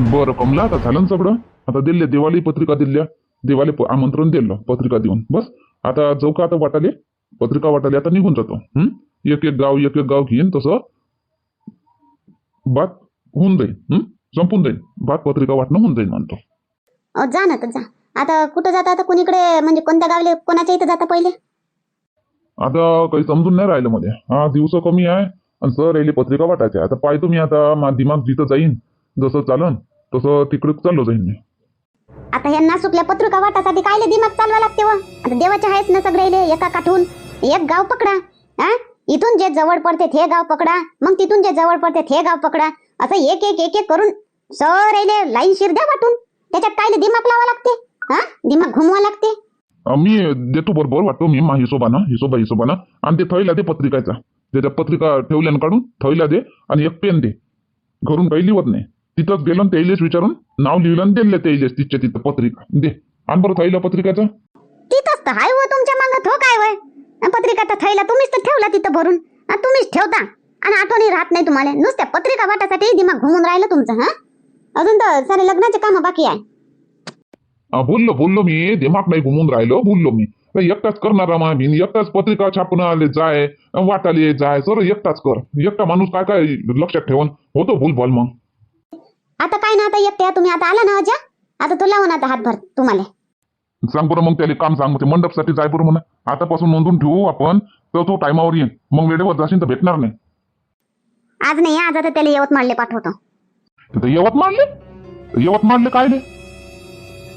बरं कमला आता झालं ना सगळं? आता दिले दिवाळी पत्रिका दिल्या. दिवाळी आमंत्रण दिलं पत्रिका देऊन. बस. आता जाऊ का आता वाटाले पत्रिका वाटाले आता निघून जातो. हं? एक एक गाव एक एक गाव घेईन तसं बात होऊन जाईल. हं? संपून जाईल. बात पत्रिका वाटणं होऊन जाईल म्हणतो. जा ना तर जा. आता कुठं जाता? आता कोणीकडे म्हणजे कोणत्या गावले कोणाच्या इथं जाता पहिले? आता काही समजून नाही राहिलं मध्ये. हा दिवस कमी आहे आणि सर पत्रिका वाटायच्या आता पाहतो मी आता दिमाग जिथं जाईन जसं चालन. तसं तिकडे चाललो जाईन मी. आता ह्यांना सुकल्या पत्रिका वाटासाठी कायले दिमाग चालवा लागते व? आता देवाचे आहेच ना सगळे एका काठून एक गाव पकडा हा? इथून जे जवळ पडते ते गाव पकडा मग तिथून जे जवळ पडते ते गाव पकडा. असं एक एक एक एक करून सर लाईन शिर द्या वाटून त्याच्यात कायले दिमाग लावा लागते हा? दिमाग घुमवा लागते. मी देतो बरोबर वाटतो मी मा हिशोबानं हिशोबा हिशोबानं. आणि ते थैला दे पत्रिकाचा. त्याच्या पत्रिका ठेवल्यानं काढून थैला दे आणि एक पेन दे. घरून काही लिहत नाही. तिथंच गेलं आणि त्याइलेच विचारून नाव लिहिलं आणि दिलं त्याइलेच तिच्या तिथं पत्रिका. दे आण बरं थैला पत्रिकाचा. तिथंच तर हाय व तुमच्या मागं हो काय वय पत्रिका तर थैला तुम्हीच तर ठेवला तिथं भरून. हा, तुम्हीच ठेवता. आणि आठवणी राहत नाही तुम्हाला. नुसत्या पत्रिका वाटासाठी दिमाग घुमून राहिलं तुमचं हा? अजून तर सारे लग्नाचे काम बाकी आहे. अं, बोललो बोललो मी. दिमाग नाही घुमून राहिलो बोललो मी. तर एकटाच करणार मा मी एकटाच पत्रिका छापून आले जाय. वाटाले जाय. सर एकटाच कर. एकटा माणूस काय काय लक्षात ठेवून? होतो भूल भाल मग. आता काय ना आता एकट्या तुम्ही आता आला ना अजा आता तो लावून आता हातभर तुम्हाला. सांग बरं मग त्याला काम सांग. ते मंडपसाठी जाय बरं म्हणा. आतापासून नोंदून ठेवू आपण तर तो टायमावर येईन. मग वेळेवर जाशील तर भेटणार नाही. आज नाही आज आता त्याला यवतमाळले पाठवतो. तिथं यवतमाळले यवतमाळले काय रे?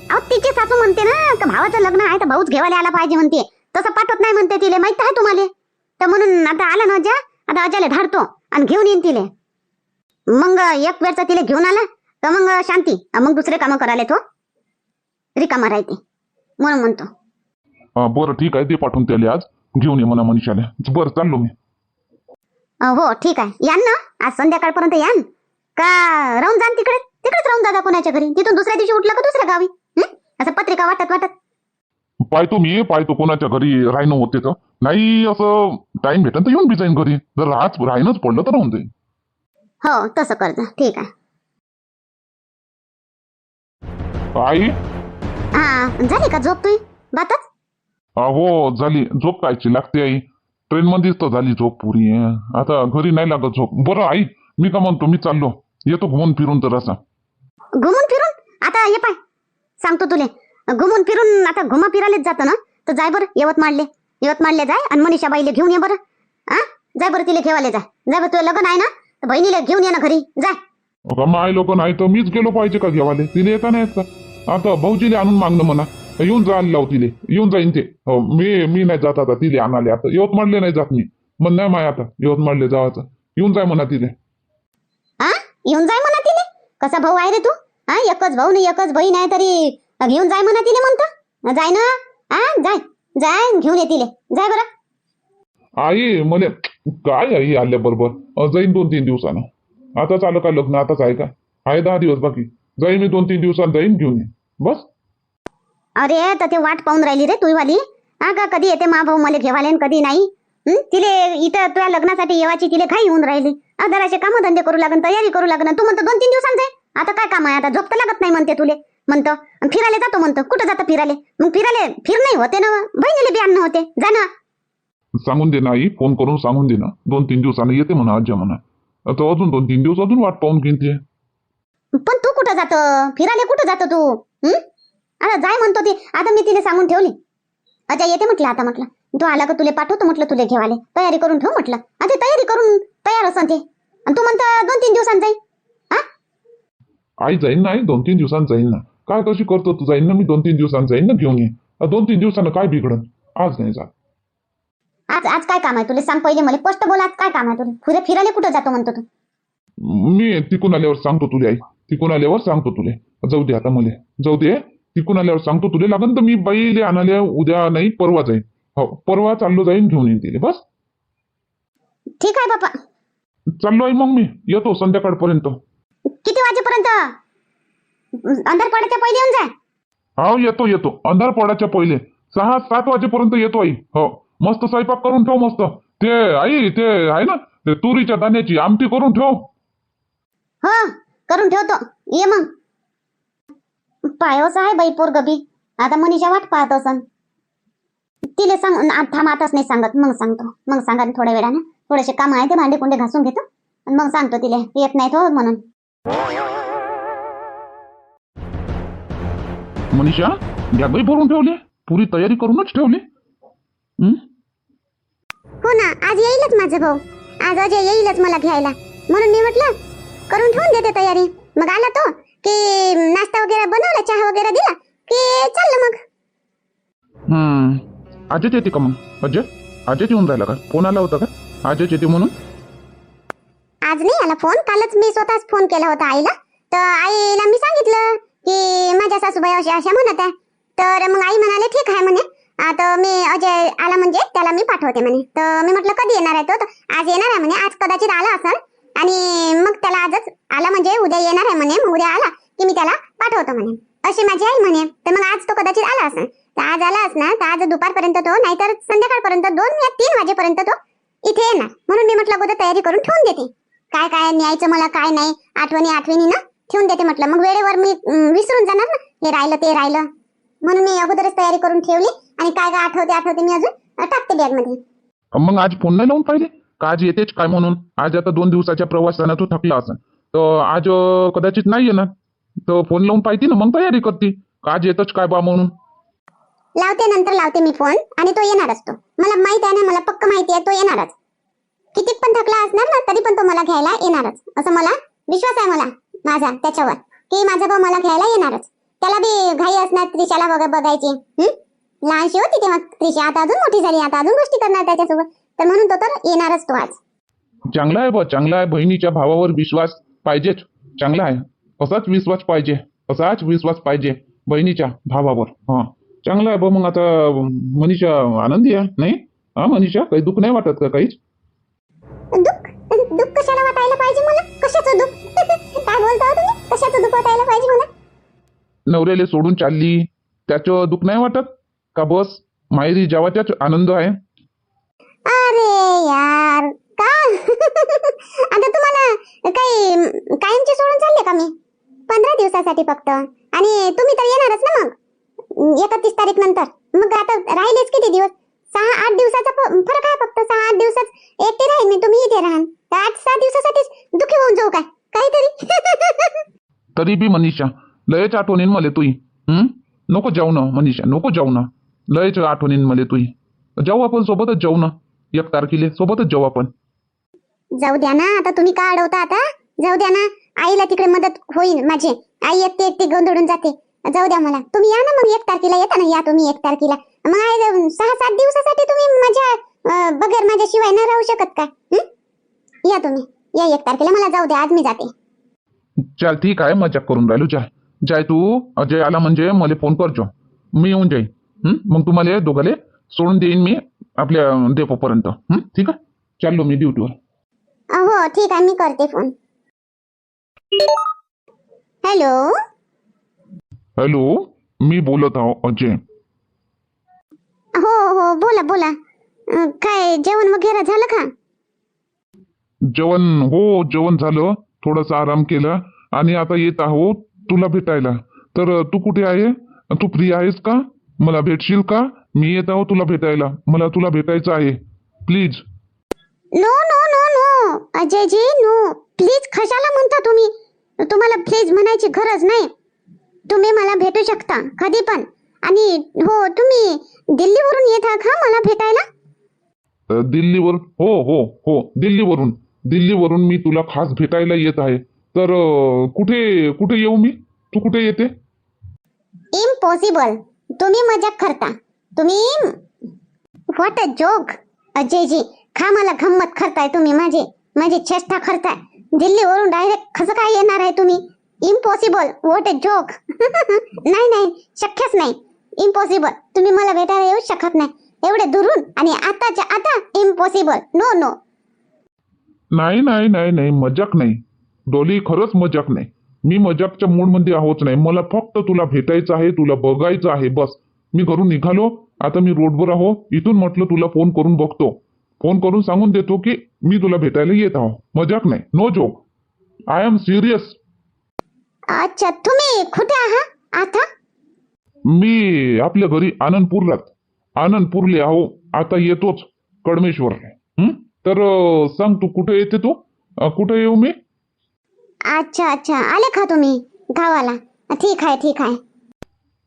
अहो तिची सासू म्हणते ना का भावाचं लग्न आहे तर भाऊच घेवायला आला पाहिजे म्हणते. तसं पाठवत नाही म्हणते तिले माहीत आहे तुम्हाला. तर म्हणून आता आला ना अजा आता अजाला धाडतो आणि घेऊन येईन तिले. मग एक वेळचा तिले घेऊन आला तर मग शांती मग दुसरे कामं करायला तो रिकामा राहते म्हणून म्हणतो. अं, बरं ठीक आहे ते पाठवून त्याला आज. घेऊन ये म्हणा मनीषाला. बरं चाललो मी. अ, हो ठीक आहे. यान ना? आज संध्याकाळपर्यंत यान? का राहून जाण तिकडे? तिकडेच राहून दादा कोणाच्या घरी? तिथून दुसऱ्या दिवशी उठलं का दुसऱ्या गावी? हं? असं पत्रिका वाटत वाटत. पाहतो मी पाहतो कोणाच्या घरी राहणं होते तर. नाही असं टाइम भेटेल तर येऊन बी जाईन घरी. जर राहच राहणंच पडलं तर राहून जाईन. हो तसं कर जा ठीक आहे. आई? हा झाली का झोप तुही बातच? अहो झाली. झोप कायची लागते आई? ट्रेन मध्येच तर झाली झोप पुरी आता घरी नाही लागत झोप. बरं आई मी का म्हणतो मी चाललो. येतो घुमून फिरून तर असा. घुमून फिरून? आता ये पाय. सांगतो तुले. घुमून फिरून आता घुमा फिरायलाच जातं ना? तर जाय बरं यवतमाळले यवतमाळले जाय आणि मनीषा बाईले घेऊन ये बरं. हा जाय बरं तिले घेवायला जाय. जाय बरं तुझं लग्न आहे ना? तर बहिणीला घेऊन ये ना घरी. जाय का माय लोक नाही तर मीच गेलो पाहिजे का घेवाले? तिले येता नाही येत का? आता भाऊजीले आणून मागणं म्हणा. येऊन जायला लाव तिले. येऊन जाईन ते हो मी मी नाही जात आता तिले आणाले आता यवतमाळले नाही जात मी. मग नाही माय आता यवतमाळले जावाचं. येऊन जाय म्हणा तिले. हा येऊन जाय म्हणा तिने कसा भाऊ आहे रे तू? हा एकच भाऊ नाही एकच बहीण आहे तरी घेऊन जाय म्हणा तिने म्हणतो. जाय ना. हा जाय. जाय घेऊन ये तिले. जाय बरं. आई मले काय आई आल्याबरोबर जाईन दोन तीन दिवसानं. आताच आलं का लग्न? आताच आहे का? आहे दहा दिवस बाकी. जाईन मी दोन तीन दिवसात जाईन घेऊन ये. बस. अरे तर ते वाट पाहून राहिली रे तुई वाली हा का कधी येते मा भाऊ मला घेवाले कधी नाही? तिले इथं तुझ्या लग्नासाठी येवाची तिले घाई होऊन राहिली. जराशे काम धंदे करू लागन तयारी करू लागन. तू म्हणतो दोन तीन दिवसांत जाय आता काय काम आहे? आता झोपत लागत नाही म्हणते तुले. म्हणतो फिरायला जातो म्हणतो. कुठं जातं फिरायला? मग फिरायला फिर नाही होते ना बहिणीले बी आणणं होते. जा ना. सांगून दे ना आई फोन करून सांगून दे ना. दोन तीन दिवसानं येते म्हणा आज्या म्हणा. आता अजून दोन तीन दिवस अजून वाट पाहून घेईन ते पण तू कुठं जातो? फिरायला कुठं जातो तू? हं? आता जाय म्हणतो ती. आता मी तिने सांगून ठेवली. अच्छा येते म्हटलं आता म्हटलं. तू आला का तुले पाठवतो म्हटलं तुले घेवाले. तयारी करून ठेव म्हटलं. आता तयारी करून तयार असन ते. आणि तू म्हणतो दोन तीन दिवसांत जाईल हा? आई जाईन ना आई. दोन तीन दिवसांत जाईन ना. काय कशी करतो तू? जाईन ना मी दोन तीन दिवसांत जाईन ना घेऊन ये. अ, दोन तीन दिवसानं काय बिघडन? आज नाही जात. आज आज काय काम आहे तुला? सांग पहिले मला. स्पष्ट बोल आज काय काम आहे तुला? फिरे फिरायला कुठं जातो म्हणतो तू? मी तिकून आल्यावर सांगतो तुले आई. तिकून आल्यावर सांगतो तुले. जाऊ दे आता मले. जाऊ दे. तिकून आल्यावर सांगतो तुले. लागन तर मी बाईले आणाल्या उद्या नाही परवा जाईन. हो परवा चाललो जाईन घेऊन येईन तिले. बस. ठीक आहे बापा चाललो आई मग मी. येतो संध्याकाळपर्यंत. किती वाजेपर्यंत? अंधार पडायच्या पहिले येऊन जाय. हो येतो येतो. अंधार पडायच्या पहिले. सहा सात वाजेपर्यंत येतो आई. हो. मस्त स्वयंपाक करून ठेव मस्त. ते आई ते आहे ना ते तुरीच्या दाण्याची आमटी करून ठेव. हो करून ठेवतो. ये मग. पायोस आहे बाई पोरग बी. आता मनीषा वाट पाहत असन. तिले सांग थांब आताच नाही सांगत. मग सांगतो. मग सांगा थोड्या वेळानं. थोडेसे काम आहे ते भांडे कुंडे घासून घेतो. आणि मग सांगतो तिले. येत नाही तो म्हणून. मनीषा बॅगही भरून ठेवली. पुरी तयारी करूनच ठेवली. हं? ना आज येईलच माझा भाऊ. आज अजय येईलच मला घ्यायला. म्हणून मी म्हटलं करून ठेवून देते तयारी. मग आला तो की नाश्ता वगैरे बनवला चहा वगैरे दिला की चाललं मग. हं. आजच येते का मग? अजय? आजच येऊन राहिला का? फोन आला होता का? आजच येते म्हणून? आज नाही आला फोन कालच मी स्वतःच फोन केला होता आईला. तर आईला मी सांगितलं की माझ्या सासूबाई अशा अशा म्हणत आहे. तर मग आई म्हणाले ठीक आहे म्हणे. आता मी अजय आला म्हणजे त्याला मी पाठवते म्हणे. तर मी म्हटलं कधी येणार आहे तो? आज येणार आहे म्हणे. आज कदाचित आला असेल. आणि मग त्याला आजच आला म्हणजे उद्या येणार आहे म्हणे. उद्या आला की मी त्याला पाठवतो म्हणे. अशी माझी आई म्हणे. तर मग आज तो कदाचित आला असेल. तर आज आला असणार. तर आज दुपारपर्यंत तो नाहीतर संध्याकाळपर्यंत दोन या तीन वाजेपर्यंत तो इथे येणार. म्हणून मी म्हटलं अगोदर तयारी करून ठेवून देते. काय काय न्यायचं मला? काय नाही? आठवणी आठवणी ना? ठेवून देते म्हटलं. मग वेळेवर मी विसरून जाणार ना? हे राहिलं ते राहिलं. म्हणून मी अगोदरच तयारी करून ठेवली आणि काय काय आठवते आठवते मी अजून टाकते बॅगमध्ये मग आज फोन नाही लावून पाहिले? का आज येतेच काय म्हणून? आज आता दोन दिवसाच्या प्रवासानं तो थकला असेल. तर आज अं, कदाचित नाही येणार. तर फोन लावून पाहिजे ना मग तयारी करते. का आज येतच काय बा म्हणून? लावते नंतर लावते मी फोन आणि तो येणारच तो. मला माहीत आहे ना मला पक्क माहिती आहे तो येणारच. किती पण थकला असणार ना तरी पण तो मला घ्यायला येणारच. असं मला विश्वास आहे मला माझा त्याच्यावर. की माझा भाऊ मला घ्यायला येणारच. त्याला बी घाई असणार त्रिशाला बघ बघायची? लहानशी होती तेव्हा त्रिशा. आता अजून मोठी झाली आता अजून गोष्टी करणार त्याच्यासोबत. तर म्हणून तो तर येणारच तो आज. चांगला आहे बा चांगला आहे. बहिणीच्या भावावर विश्वास पाहिजेच. चांगला आहे. असाच विश्वास पाहिजे. असाच विश्वास पाहिजे बहिणीच्या भावावर. हा. चांगला आहे बा मग आता मनीषा आनंदी आहे नाही? हा मनीषा? काही दुःख नाही वाटत का काहीच? दुःख? दुःख कशाला वाटायला पाहिजे? नवऱ्याला सोडून चालली. त्याचं दुःख नाही वाटत? का बस? माहेरी जेवाच्याच आनंद आहे. अरे यार का? आता तुम्हाला काही कायमचे सोडून चालले का मी? पंधरा दिवसासाठी फक्त. आणि तुम्ही तर येणारच ना मग? एकतीस तारीख नंतर. मग आता राहिलेच किती दिवस? सहा आठ दिवसाचा फरक आहे फक्त. सहा आठ दिवसात एकटे राहील मी तुम्ही इथे राहाल आठ सहा दिवसासाठीच दुःखी होऊन जाऊ काय? काहीतरी. तरी बी मनीषा लयच आठवणीन मले तुई हं? नको जाऊ ना मनीषा नको जाऊ ना लयच आठवणीन मले तुई. जाऊ आपण सोबतच जाऊ ना एक तारखेला सोबतच जाऊ आपण. जाऊ द्या ना आता तुम्ही का अडवता आता? जाऊ द्या ना आईला तिकडे मदत होईल माझी. आई एकटी एकटी गोंधळून जाते. जाऊ द्या मला. तुम्ही या ना मग एक तारखेला येता ना या तुम्ही एक तारखेला. मग आई सहा सात दिवसासाठी तुम्ही माझ्या अं, बगैर माझ्याशिवाय नाही राहू शकत का? हं? या तुम्ही. या एक तारखेला मला जाऊ द्या आज मी जाते. चल ठीक आहे मजाक करून राहिलो जाय जाय तू अजय आला म्हणजे मला फोन करजो. मी येऊन जाईन? मग तुम्हाला दोघाले सोडून देईन मी आपल्या डेपोपर्यंत हं? ठीक आहे? चाललो मी ड्युटीवर हो ठीक आहे मी करते फोन हॅलो हॅलो मी बोलत आहो अजय. हो हो बोला बोला. काय जेवण वगैरे झालं का? जेवण हो जेवण झालं. थोडासा आराम केला. आणि आता येत आहो तुला भेटायला. तर तू कुठे आहे? तू फ्री आहेस का? मला भेटशील का? मी येत आहो तुला भेटायला. मला तुला भेटायचं आहे. Please no no no no Ajayji no please कशाला म्हणता तुम्ही? तुम्हाला प्लीज म्हणायची गरज नाही. तुम्ही मला भेटू शकता कधी पण. आणि हो तुम्ही दिल्लीवरून येता का मला भेटायला? दिल्लीवर हो हो हो. दिल्लीवरून. दिल्लीवरून मी तुला खास भेटायला येत आहे. तर कुठे कुठे येऊ मी? तू कुठे येते? इम्पॉसिबल तुम्ही मजाक करता. तुम्ही व्हॉट अ जोक अजयजी खा मला गंमत करताय तुम्ही माझे माझी चेष्टा करताय. दिल्लीवरून डायरेक्ट कसं काय येणार आहे तुम्ही? इम्पॉसिबल व्हॉट अ जोक नाही नाही शक्यच नाही. इम्पॉसिबल तुम्ही मला भेटायला येऊ शकत नाही. एवढे दुरून आणि आताच्या आता इम्पॉसिबल नो नो नाही नाही नाही नाही मजाक नाही. डोली खरंच मजाक नाही. मी मजाकच्या मूडमध्ये आहोत नाही. मला फक्त तुला भेटायचं आहे तुला बघायचं आहे बस. मी घरून निघालो. आता मी रोडवर आहो. इथून म्हटलं तुला फोन करून बघतो. फोन करून सांगून देतो की मी तुला भेटायला येत आहो. मजाक नाही. No joke I am serious अच्छा तुम्ही कुठे आहात? आता? मी आपल्या घरी आनंदपूरलाच. आनंदपूरले आहो. आता येतोच. कडमेश्वर? तर सांग तू कुठे येते तू? कुठे येऊ मी? अच्छा अच्छा. आले का तुम्ही? गावाला? ठीक आहे ठीक आहे.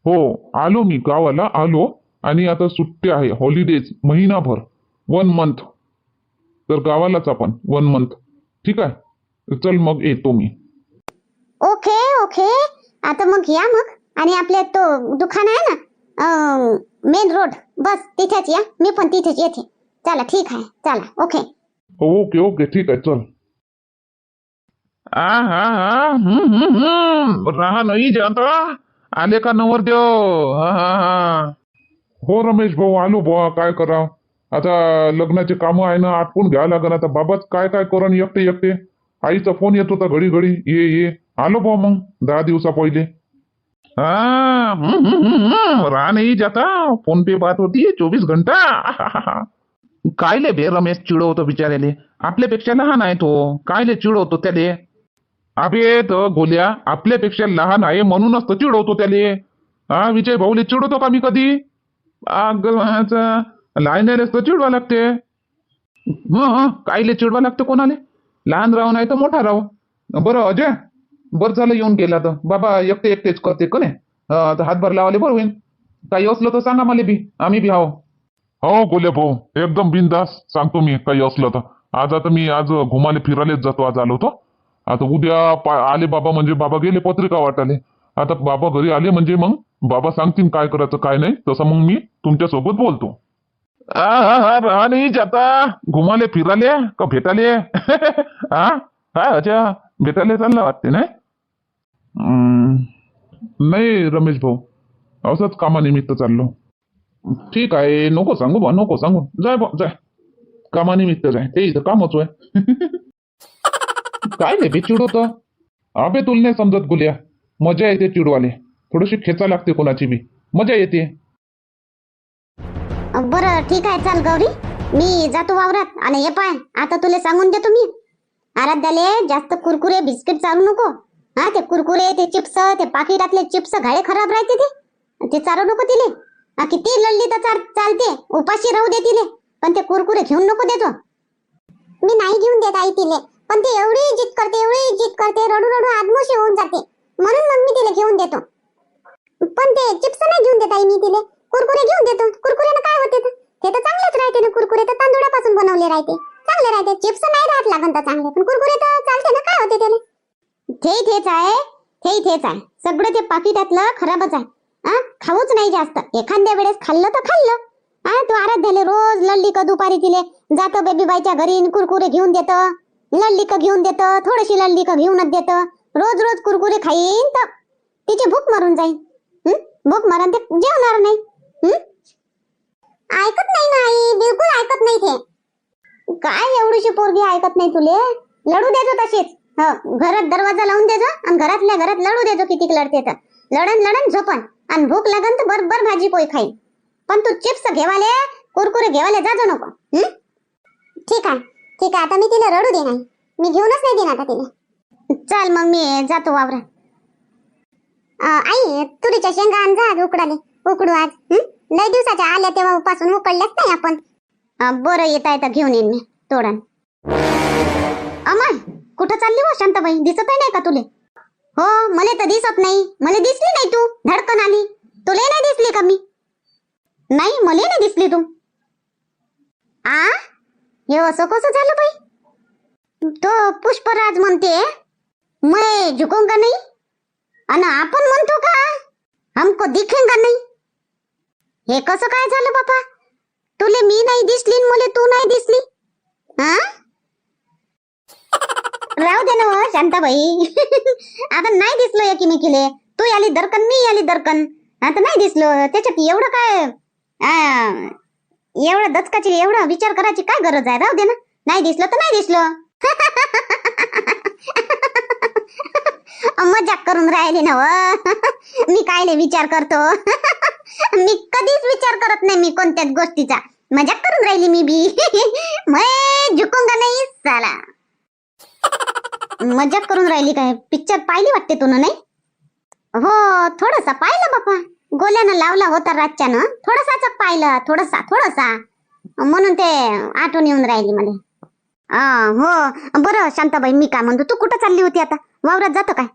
हो आलो मी गावाला आलो. आणि आता सुट्टी आहे हॉलिडेज महिनाभर वन मंथ तर गावालाच आपण वन मंथ ठीक आहे? चल मग येतो मी. Okay okay. आता मग या मग. आणि आपल्या तो दुकान आहे ना? मेन रोड बस तिथेच या. मी पण तिथेच येते. चला ठीक आहे. चला ओके. Okay okay. ठीक आहे चल आ हा हा हम्म, हम्म, हम्म. रहा नाही जाता आले का नवरदेव? हा हा हा. हो रमेश भाऊ आलो बुवा काय करा आता लग्नाचे कामं आहे ना आटपून घ्या लागन आता बाबाच काय काय करण एकटे एकटे? आईचा फोन येत होता घडी घडी. ये ये. आलो बुवा मग दहा दिवसा पहिले. हा. रहा नाही जाता फोन पे बात होती चोवीस घंटा. कायले बे रमेश चिडवतो बिचाऱ्याले? आपल्यापेक्षा लहान आहे तो. कायले चिडवतो त्याले? अबे तर गोल्या आपल्यापेक्षा लहान आहे म्हणूनच तर चिडवतो त्याले. हा विजय भाऊले चिडवतो का मी कधी? लहान तर चिडवा लागते. हं कायले चिडवा लागते कोणाले? लहान राव नाही तर मोठा राव. बरं अजय बरं झालं येऊन गेला तर. बाबा एकटे एकटेच करते कने हातभार लावाले बरं होईल काही असलं तर सांगा मला बी. आम्ही बी हाव हो गोले भाऊ. एकदम बिंदास सांगतो मी काही असलं तर. आज आता मी आज घुमाले फिरायलाच जातो आज आलो होतो. आता उद्या पा- आले बाबा म्हणजे बाबा गेले पत्रिका वाटाले आता बाबा घरी आले म्हणजे मग बाबा सांगतील काय करायचं काय नाही. तसं मग मी तुमच्यासोबत बोलतो. नाही जाता. घुमाले फिराले का भेटाले? हा हा अच्छा. भेटाले चालला वाटते हम्म, नाही रमेश भाऊ. असंच कामानिमित्त चाललो. ठीक आहे. नको सांगू बा नको सांगू. जाय बा जाय. कामानिमित्त जाय. ते इथं कामच आहे काय नाही बे चिडवतो अबे तुला नाही समजत गुल्या. मजा येते चिडवाले. थोडीशी खेचा लागते कोणाची बी. मजा येते. बरं ठीक आहे चाल गौरी. मी जातो वावरात. आणि हे पाय. आता तुला सांगून देतो मी. आराध्याले जास्त कुरकुरे बिस्किट चालू नको. हा ते कुरकुरे ते चिप्स ते पाकिटातले चिप्स घाळे खराब राहते ते. ते चालू नको तिले. किती लढली तर चाल चालते. उपाशी राहू दे तिले. पण ते कुरकुरे घेऊन नको देतो. मी नाही घेऊन देत आई तिले. पण ते एवढी जिद करते एवढी जिद करते रडू रडू आदमोशी होऊन जाते. म्हणून मग मी तिला घेऊन देतो. पण ते चिप्स नाही घेऊन देत आई मी तिले. कुरकुरे घेऊन देतो. कुरकुरेनं काय होते ते तर चांगलेच राहते ना कुरकुरे. तर तांदुळापासून बनवले राहते. चांगले राहते. चिप्स नाही राहत लागन तर चांगले. पण कुरकुरे तर चालते ना. काय होते त्याने ते तेच आहे. हे तेच आहे. सगळं ते पाकिटातलं खराबच आहे. हा खाऊच नाही जास्त. एखाद्या वेळेस खाल्लं तर खाल्लं. हा तू आराध्याले रोज लल्ली का दुपारी तिले जातो बेबी बाईच्या घरी कुरकुरे घेऊन देतं. लल्ली का घेऊन देत थोडीशी लल्ली का घेऊनच देत. रोज रोज कुरकुरे खाईन तर तिची भूक मरून जाईल भूक मरण ते जेवणार नाही. ऐकत नाही ना आई बिलकुल ऐकत नाही ते. काय एवढीशी पोरगी ऐकत नाही तुले? लढू देजो तशीच. हो घरात दरवाजा लावून देजो आणि घरातल्या घरात लढू देजो किती लढते तर. लढन लढन झोपन. आणि भूक लागन तर बरोबर भाजी पोळी खाईन. पण तू चिप्स घेवाले कुरकुरे घेवाले जाजो नको. ठीक आहे. ठीक आहे आता मी तिला रडू दे नाही मी घेऊनच नाही देणार आता तिला? चल मग मी जातो वावरात. अं, आई तुरीच्या शेंगा आण जा उकडाले. उकडू आज हं? लय दिवसाच्या आल्या तेव्हा पासून उकडल्याच नाही आपण. बरं येता येता घेऊन येईन मी तोडण अमय कुठं चालली हो शांताबाई? दिसत नाही का तुले? हो मला तर दिसत नाही. मला दिसली नाही तू धडकन आली. तुला नाही दिसली का मी? नाही मला नाही दिसली तू. आ? हे असं कसं झालं बाई? तो पुष्पराज म्हणते मैं का नाही? आणि आपण म्हणतो का हमको दिखेंगा नाही? हे कसं काय झालं बाबा तुले मी नाही दिसली न मुले तू नाही दिसली? हा? राहू दे ना हो, शांताबाई. आता नाही दिसलो एकीमेकीले. तू आली दरकन मी आली दरकन. आता नाही दिसलो. त्याच्यात एवढं काय एवढं दचकाची एवढा विचार करायची काय गरज आहे? राहू दे ना. नाही दिसलं तर नाही दिसलं. मजाक करून राहिले ना व. हो. मी कायले विचार करतो? मी कधीच विचार करत नाही मी कोणत्याच गोष्टीचा. मजाक करून राहिली मी बी. झुकून झुकूंगा नाही साला? मजाक करून राहिली काय? पिक्चर पाहिली वाटते तू नाही? हो थोडस पाहिलं बापा. गोल्यानं लावला होता रातच्यानं. थोडासाच पाहिलं थोडसा थोडसा. म्हणून ते आठवण येऊन राहिली मला. हो. बरं शांताबाई मी काय म्हणतो तू कुठं चालली होती आता? वावरात जातो काय?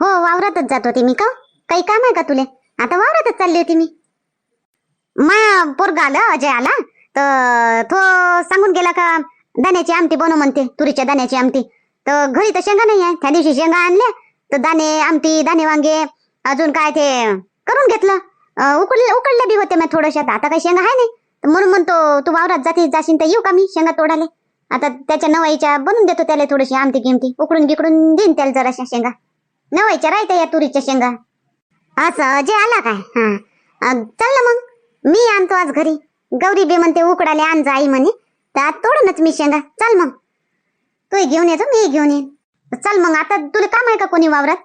हो वावरातच जात होती मी का? काही काम आहे का तुले? आता वावरातच चालली होती मी. मा पोरगा आलं अजय आला. तर तो सांगून गेला का दाण्याची आमटी बनव म्हणते तुरीच्या दाण्याची आमटी. तर घरी तर शेंगा नाही आहे. त्या दिवशी शेंगा आणल्या. तर दाणे आमटी दाणे वांगे अजून काय ते करून घेतलं. उकडलं उकडले उकडले बी होते मग थोडशात. आता काही शेंगा आहे नाही. तर म्हणून म्हणतो तू वावरात जाते जाशील तर येऊ का मी शेंगा तोडाले आता त्याच्या नवाईच्या बनवून देतो त्याला थोडीशी आमटी किमती उकडून गिकडून देईन त्याला जराशा शेंगा. नवाईच्या राहत्या या तुरीच्या शेंगा. असं अजय आला काय? हा. अं, चल ना मग. मी आणतो आज घरी. गौरी बे म्हणते उकडाले आण जा आई म्हणे. तर तोडूनच मी शेंगा. चल मग. तू घेऊन येतो मी घेऊन येईन. चल मग आता तुला काम आहे का कोणी वावरात?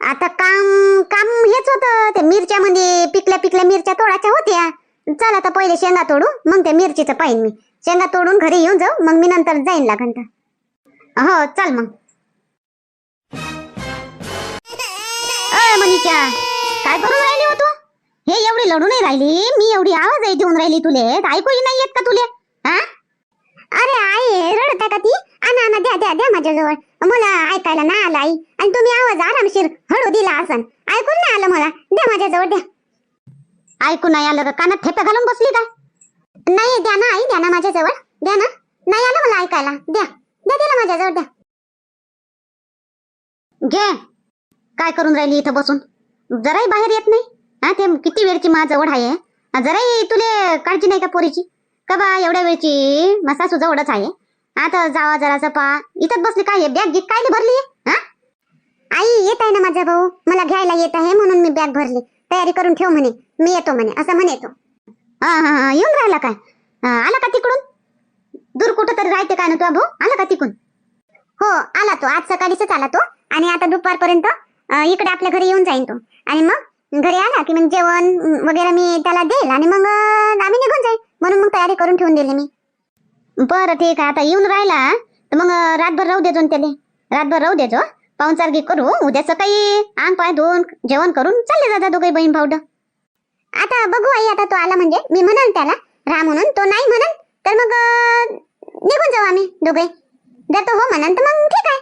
आता काम काम हेच होतं. ते मिरच्यामध्ये पिकल्या पिकल्या मिरच्या तोडायच्या होत्या. चल आता पहिले शेंगा तोडू मग त्या मिरचीचं पाहिन मी. शेंगा तोडून घरी येऊन जाऊ मग मी नंतर जाईन लागन तर हो चल मग. अय मनीषा काय करून राहिली हो तू? हे एवढी लढू नाही राहिली. मी एवढी आवाज देऊन राहिली तुले. ऐकू नाही येत का तुले? हा अरे आई रडत आहे का ती आणा द्या माझ्याजवळ. मला ऐकायला नाही आलं आई. आणि तुम्ही आवाज आरामशीर हळू दिला असन. ऐकून नाही आलं मला. द्या माझ्याजवळ द्या. ऐकून नाही आलं का? कानात ठेप्या घालून बसली का? नाही द्या ना आई द्या ना माझ्याजवळ. द्या ना. नाही आलं मला ऐकायला. द्या. द्या दिला माझ्याजवळ द्या. घे. काय करून राहिली इथं बसून? जराही बाहेर येत नाही? हा ते किती वेळची माझ्याजवळ आहे? जराही तुले काळजी नाही का पोरीची? का बा एवढ्या वेळची मग सासू जवळच आहे? आता जावा जरासं पा इथं बसली काय बॅग गीत काय भरली हा? आई येत आहे ना माझा भाऊ. मला घ्यायला येत आहे म्हणून मी बॅग भरली. तयारी करून ठेव म्हणे. मी येतो म्हणे. असं म्हणे तो. हा हा हा. येऊन राहिला काय? आला का तिकडून? दूर कुठं तरी राहते काय ना तुझा भाऊ? आला का तिकडून हो आला तो. आज सकाळीच आला तो. आणि आता दुपारपर्यंत इकडे आपल्या घरी येऊन जाईन तो. आणि मग घरी आला की मग जेवण वगैरे मी त्याला देईल आणि मग आम्ही निघून जाईल म्हणून मग तयारी करून ठेवून दिली मी. बरं ठीक आहे आता येऊन राहिला तर मग रातभर राहू देजो त्याले. रातभर राहू देजो पाहुणचारगी करू उद्या सकाळी अंग पाय धुवून जेवण करून चालले जाता दोघे बहीण भावड आता बघू आई आता तो आला म्हणजे मी म्हणाल त्याला राहा म्हणून तो नाही म्हणाल तर मग निघून जाऊ आम्ही दोघे. जर तो हो म्हणाल तर मग ठीक आहे.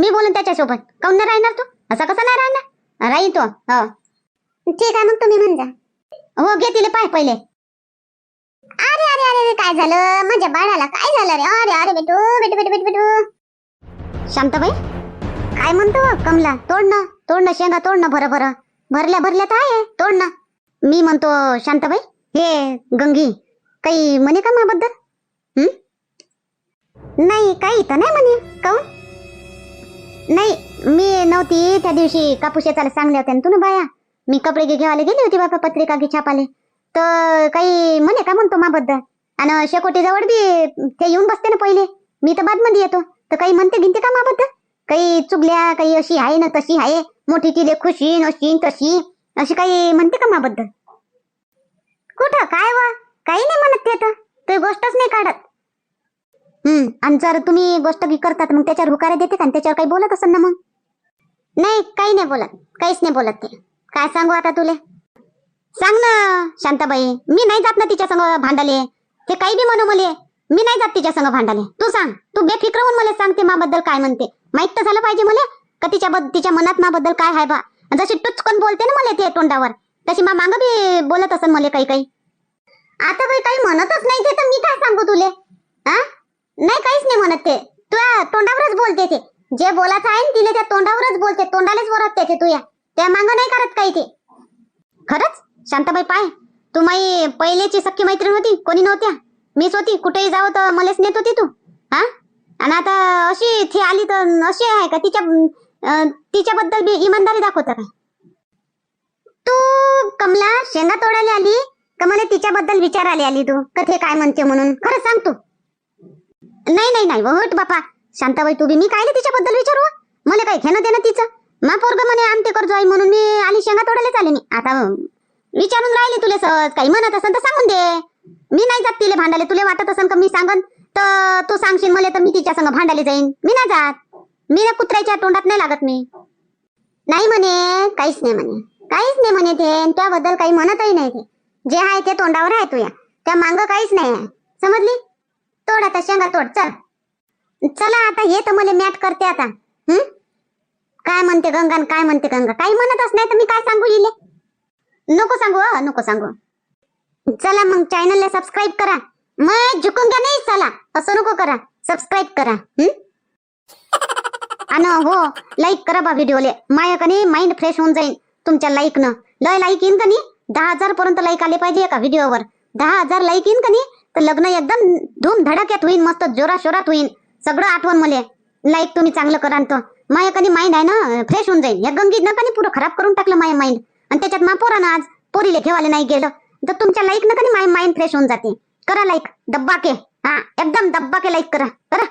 मी बोलून त्याच्यासोबत काऊन नाही राहणार तू? असा कसा नाही राहणार? राही तो हो. ठीक आहे मग तुम्ही म्हण जा हो घे तिले पाय पहिले. अरे काय झालं? माझ्या बाळाला काय झालं रे? अरे अरे बेटू बेटू बेटू बेटू बेटू. शांताबाई काय म्हणतो कमला? तोड ना तोड ना शेंगा तोड ना भर भर. भरल्या भरल्या तर आहे तोड ना. मी म्हणतो शांताबाई हे गंगी काही म्हणे का माबद्दल नाही काही तर नाही म्हणे. काऊन नाही मी नव्हती त्या दिवशी कापूस येचायला सांगले होते ना तू ना बाया. मी कपडे घे घेवायला गेली होती बापा पत्रिका घे छापाले. तर काही म्हणे का म्हणतो माबद्दल आणि शेकोटी जवळ बी ते येऊन बसते ना पहिले. मी तर बादमध्ये येतो. तर काही म्हणते गिनते का माबद्दल काही चुगल्या काही अशी आहे ना तशी आहे. मोठी तिले खुशी नशी तशी. अशी काही म्हणते का माबद्दल कुठं? काय वा? काही नाही म्हणत ते तर. ते गोष्टच नाही काढत. हम्म आणि जर तुम्ही गोष्ट बी करतात मग त्याच्यावर हुकारा देते का? आणि त्याच्यावर काही बोलत असेल ना मग? नाही काही नाही बोलत. काहीच नाही बोलत ते. काय सांगू आता तुले? सांग ना शांताबाई. मी नाही जात ना तिच्या संग भांडाले ते काही बी म्हणू मले मी नाही जात तिच्या संग भांडाले तू सांग. तू बेफिक्र होऊन मला सांग ते माबद्दल काय म्हणते. माहीत तर झालं पाहिजे मला का तिच्या तिच्या मनात माबद्दल काय आहे बा. जशी टुचकन बोलते ना मला ते तोंडावर तशी मा मांग बी बोलत असन मला काही काही. आता बाई काही म्हणतच नाही ते तर मी काय सांगू तुले? हा नाही काहीच नाही म्हणत ते. तुया तोंडावरच बोलते ते. जे बोलायचं आहे ना तिले त्या तोंडावरच बोलते. तोंडालाच वरत ते तुया. त्या मांग नाही करत काही ते. खरंच? शांताबाई पाय. तू माई पहिलेची सख्खी मैत्रीण होती कोणी नव्हत्या. मीच होती कुठेही जावं तर मलाच नेत होती तू हा? आणि आता अशी ती आली तर अशी आहे का? तिच्या तिच्याबद्दल बी इमानदारी दाखवता काय तू कमला शेंगा तोडायला आली का मला तिच्याबद्दल विचारायला आली तू? कथे काय म्हणते म्हणून? खरं सांग तू. नाही नाही नाही होट बापा. शांताबाई तू बी मी काय तिच्याबद्दल विचारू? मला काय घेणं देणं तिचं? मा पोरग म्हणे आमटे करजो आई म्हणून मी आली शेंगा तोडायला आले मी. आता विचारून राहिले तुले सहज काही म्हणत असेल तर सांगून दे. मी नाही जात तिले भांडाले तुले वाटत असेल का मी सांगन? तर तू सांगशील मला तर मी तिच्या संग भांडायला जाईन. मी नाही जात. मी ना कुत्र्याच्या तोंडात नाही लागत मी. नाही म्हणे काहीच नाही म्हणे. काहीच नाही म्हणे ते. त्याबद्दल काही म्हणतही नाही ते. जे आहे ते तोंडावर आहे तुया. त्या मांग काहीच नाही आहे. समजली? तोड आता शेंगा तोड. चल. चला आता हे तर मला मॅट करते आता. हम्म काय म्हणते गंगा आणि काय म्हणते गंगा? काही म्हणतच नाही तर मी काय सांगू इले? नको सांगू नको सांगू. चला मग चॅनलला सबस्क्राईब करा. मग झुकून घ्या नाही चला. असं नको करा. सबस्क्राईब करा हं? आणि हो लाईक करा बा व्हिडिओले माया कनी माइंड फ्रेश होऊन जाईल तुमच्या लाईक न. लय लाईक येईन कनी. दहा हजार पर्यंत लाईक आले पाहिजे एका व्हिडिओवर दहा हजार लाईक येईन कनी तर लग्न एकदम धूम धडाक्यात होईन मस्त जोरा शोरात होईन. सगळं आठवण मले. लाईक तुम्ही चांगलं कराल तर माया कनी माइंड आहे ना फ्रेश होऊन जाईल या गंगीत कनी पुरं खराब करून टाकलं माया माइंड आणि त्याच्यात मा पोरानं आज पोरीले घेवाले नाही गेलं. तर तुमच्या लाईक न कधी माय माइंड फ्रेश होऊन जाते. करा लाईक दब्बा के. हा एकदम डब्बा के लाईक करा. करा.